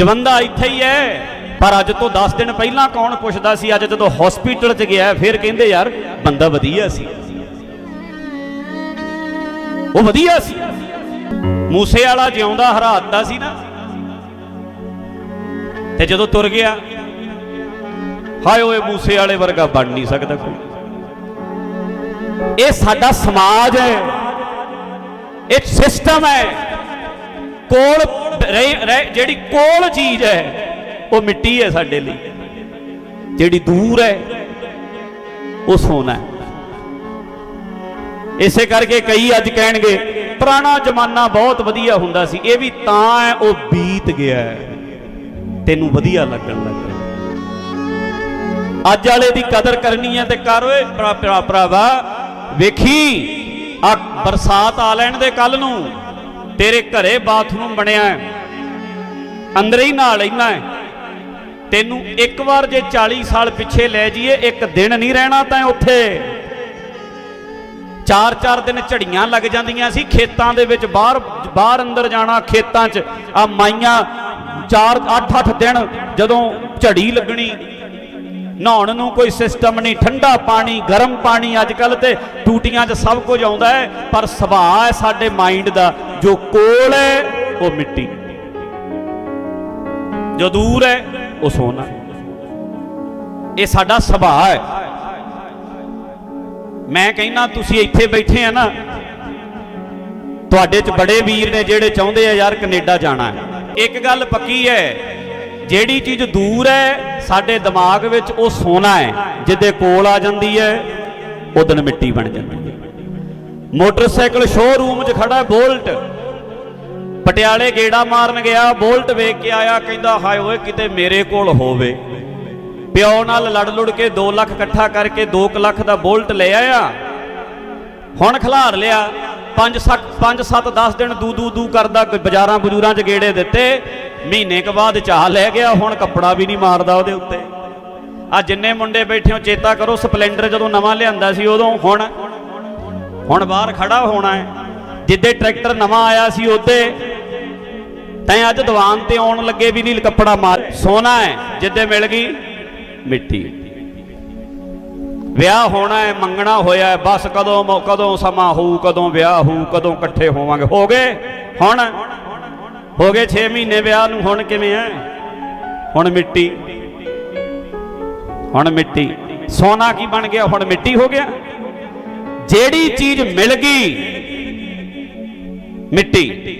ਜਵੰਦਾ ਇੱਥੇ ਹੀ ਹੈ। ਪਰ ਅੱਜ ਤੋਂ 10 ਦਿਨ ਪਹਿਲਾਂ ਕੌਣ ਪੁੱਛਦਾ ਸੀ? ਅੱਜ ਜਦੋਂ ਹਸਪੀਟਲ 'ਚ ਗਿਆ, ਫਿਰ ਕਹਿੰਦੇ, ਯਾਰ, ਬੰਦਾ ਵਧੀਆ ਸੀ। ਉਹ ਵਧੀਆ ਸੀ। ਮੂਸੇ ਵਾਲਾ ਜਿਉਂਦਾ ਹਰਾਤਾ ਸੀ ਨਾ। ਤੇ ਜਦੋਂ ਤੁਰ ਗਿਆ, ਹਾਏ ਓਏ ਮੂਸੇ ਵਾਲੇ ਵਰਗਾ ਬਣ ਨਹੀਂ ਸਕਦਾ ਕੋਈ। ਇਹ ਸਾਡਾ ਸਮਾਜ ਹੈ। ਇਹ ਸਿਸਟਮ ਹੈ। ਕੋਲ ਰਹਿ- ਰਹਿ- ਜਿਹੜੀ ਕੋਲ ਚੀਜ਼ ਹੈ, ਉਹ ਮਿੱਟੀ ਹੈ ਸਾਡੇ ਲਈ। ਜਿਹੜੀ ਦੂਰ ਹੈ, ਉਹ ਸੋਨਾ ਹੈ। ਇਸੇ ਕਰਕੇ ਕਈ ਅੱਜ ਕਹਿਣਗੇ, ਪੁਰਾਣਾ ਜ਼ਮਾਨਾ ਬਹੁਤ ਵਧੀਆ ਹੁੰਦਾ ਸੀ, ਇਹ ਵੀ ਤਾਂ ਹੈ, ਉਹ ਬੀਤ ਗਿਆ ਹੈ। ਤੈਨੂੰ ਵਧੀਆ ਲੱਗਣ ਲੱਗ ਅੱਜ ਵਾਲੇ ਦੀ ਕਦਰ ਕਰਨੀ ਹੈ ਤੇ ਕਰ ਓਏ, ਭਰਾ- ਭਰਾ- ਭਰਾਵਾ। ਵੇਖੀ ਆ ਬਰਸਾਤ ਆ ਲੈਣ ਦੇ ਕੱਲ ਨੂੰ, ਤੇਰੇ ਘਰੇ ਬਾਥਰੂਮ ਬਣਿਆ ਹੈ। ਅੰਦਰ ਹੀ ਨਹਾ ਲੈਣਾ ਹੈ। ਤੈਨੂੰ ਇੱਕ ਵਾਰ ਜੇ 40 ਸਾਲ ਪਿੱਛੇ ਲੈ ਜਾਈਏ, ਇੱਕ ਦਿਨ ਨਹੀਂ ਰਹਿਣਾ ਤਾਂ ਉੱਥੇ। ਚਾਰ ਚਾਰ ਦਿਨ ਝੜੀਆਂ ਲੱਗ ਜਾਂਦੀਆਂ ਸੀ ਖੇਤਾਂ ਦੇ ਵਿੱਚ, ਬਾਹਰ ਬਾਹਰ ਅੰਦਰ ਜਾਣਾ ਖੇਤਾਂ 'ਚ। ਆ ਮਾਈਆਂ ਚਾਰ 8-8 ਦਿਨ ਜਦੋਂ ਝੜੀ ਲੱਗਣੀ, ਨਹਾਉਣ ਨੂੰ ਕੋਈ ਸਿਸਟਮ ਨਹੀਂ, ਠੰਡਾ ਪਾਣੀ, ਗਰਮ ਪਾਣੀ ਅੱਜ ਕੱਲ ਤੇ ਟੂਟੀਆਂ 'ਚ ਸਭ ਕੁਝ ਆਉਂਦਾ ਹੈ, ਪਰ ਸੁਭਾਅ ਹੈ ਸਾਡੇ ਮਾਈਂਡ ਦਾ, ਜੋ ਕੋਲ ਹੈ, ਉਹ ਮਿੱਟੀ। ਜੋ ਦੂਰ ਹੈ, ਉਹ ਸੋਨਾ ਇਹ ਸਾਡਾ ਸੁਭਾਅ ਹੈ। ਮੈਂ ਕਹਿੰਦਾ, ਤੁਸੀਂ ਇੱਥੇ ਬੈਠੇ ਆ ਨਾ, ਤੁਹਾਡੇ 'ਚ ਬੜੇ ਵੀਰ ਨੇ ਜਿਹੜੇ ਚਾਹੁੰਦੇ ਆ, ਯਾਰ ਕੈਨੇਡਾ ਜਾਣਾ ਇੱਕ ਗੱਲ ਪੱਕੀ ਹੈ, ਜਿਹੜੀ ਚੀਜ਼ ਦੂਰ ਹੈ, ਸਾਡੇ ਦਿਮਾਗ ਵਿੱਚ ਉਹ ਸੋਨਾ ਹੈ ਜਿੱਦੇ ਕੋਲ ਆ ਜਾਂਦੀ ਹੈ ਉਦਨ ਮਿੱਟੀ ਬਣ ਜਾਂਦੀ ਹੈ। ਮੋਟਰਸਾਈਕਲ ਸ਼ੋਰੂਮ 'ਚ ਖੜਾ ਬੋਲਟ। ਪਟਿਆਲੇ ਗੇੜਾ ਮਾਰਨ ਗਿਆ, ਬੋਲਟ ਵੇਖ ਕੇ ਆਇਆ, ਕਹਿੰਦਾ, ਹਾਏ ਓਏ, ਕਿਤੇ ਮੇਰੇ ਕੋਲ ਹੋਵੇ। ਪਿਓ ਨਾਲ ਲੜ ਲੁੜ ਕੇ 2 ਲੱਖ ਇਕੱਠਾ ਕਰਕੇ 2 ਲੱਖ ਦਾ ਬੋਲਟ ਲੈ ਆਇਆ। ਹੁਣ ਖਿਲਾਰ ਲਿਆ 5 7 5 7 10 ਦਿਨ ਦੂ ਦੂ ਦੂ ਕਰਦਾ ਬਾਜ਼ਾਰਾਂ ਬਜੂਰਾਂ 'ਚ ਗੇੜੇ ਦਿੱਤੇ। ਮਹੀਨੇ ਕ ਬਾਅਦ ਚਾਹ ਲੈ ਗਿਆ, ਹੁਣ ਕੱਪੜਾ ਵੀ ਨਹੀਂ ਮਾਰਦਾ ਉਹਦੇ ਉੱਤੇ। ਆ ਜਿੰਨੇ ਮੁੰਡੇ ਬੈਠੇ ਹੋ, ਚੇਤਾ ਕਰੋ, ਸਪਲੈਂਡਰ ਜਦੋਂ ਨਵਾਂ ਲਿਆਂਦਾ ਸੀ ਉਦੋਂ, ਹੁਣ ਹੁਣ ਬਾਹਰ ਖੜਾ ਹੋਣਾ ਹੈ। ਜਿੱਦੇ ਟਰੈਕਟਰ ਨਵਾਂ ਆਇਆ ਸੀ ਉਹਦੇ ਤੈਂ ਅੱਜ ਦੀਵਾਨ ਤੇ ਆਉਣ ਲੱਗੇ ਵੀ ਨਹੀਂ ਕੱਪੜਾ ਮਾਰ ਸੋਨਾ ਹੈ, ਜਿੱਦੇ ਮਿਲ ਗਈ ਮਿੱਟੀ। ਵਿਆਹ ਹੋਣਾ ਹੈ, ਮੰਗਣਾ ਹੋਇਆ ਹੈ, ਬਸ ਕਦੋਂ ਕਦੋਂ ਸਮਾਂ ਹੋਊ, ਕਦੋਂ ਵਿਆਹ ਹੋਊ, ਕਦੋਂ ਇਕੱਠੇ ਹੋਵਾਂਗੇ। ਹੋ ਗਏ? ਹੁਣ? ਹੋ ਗਏ 6 ਮਹੀਨੇ ਵਿਆਹ ਨੂੰ, ਹੁਣ ਕਿਵੇਂ ਹੈ? ਹੁਣ ਮਿੱਟੀ। ਹੁਣ ਮਿੱਟੀ। ਸੋਨਾ ਕੀ ਬਣ ਗਿਆ, ਹੁਣ ਮਿੱਟੀ ਹੋ ਗਿਆ। ਜਿਹੜੀ ਚੀਜ਼ ਮਿਲ ਗਈ, ਮਿੱਟੀ।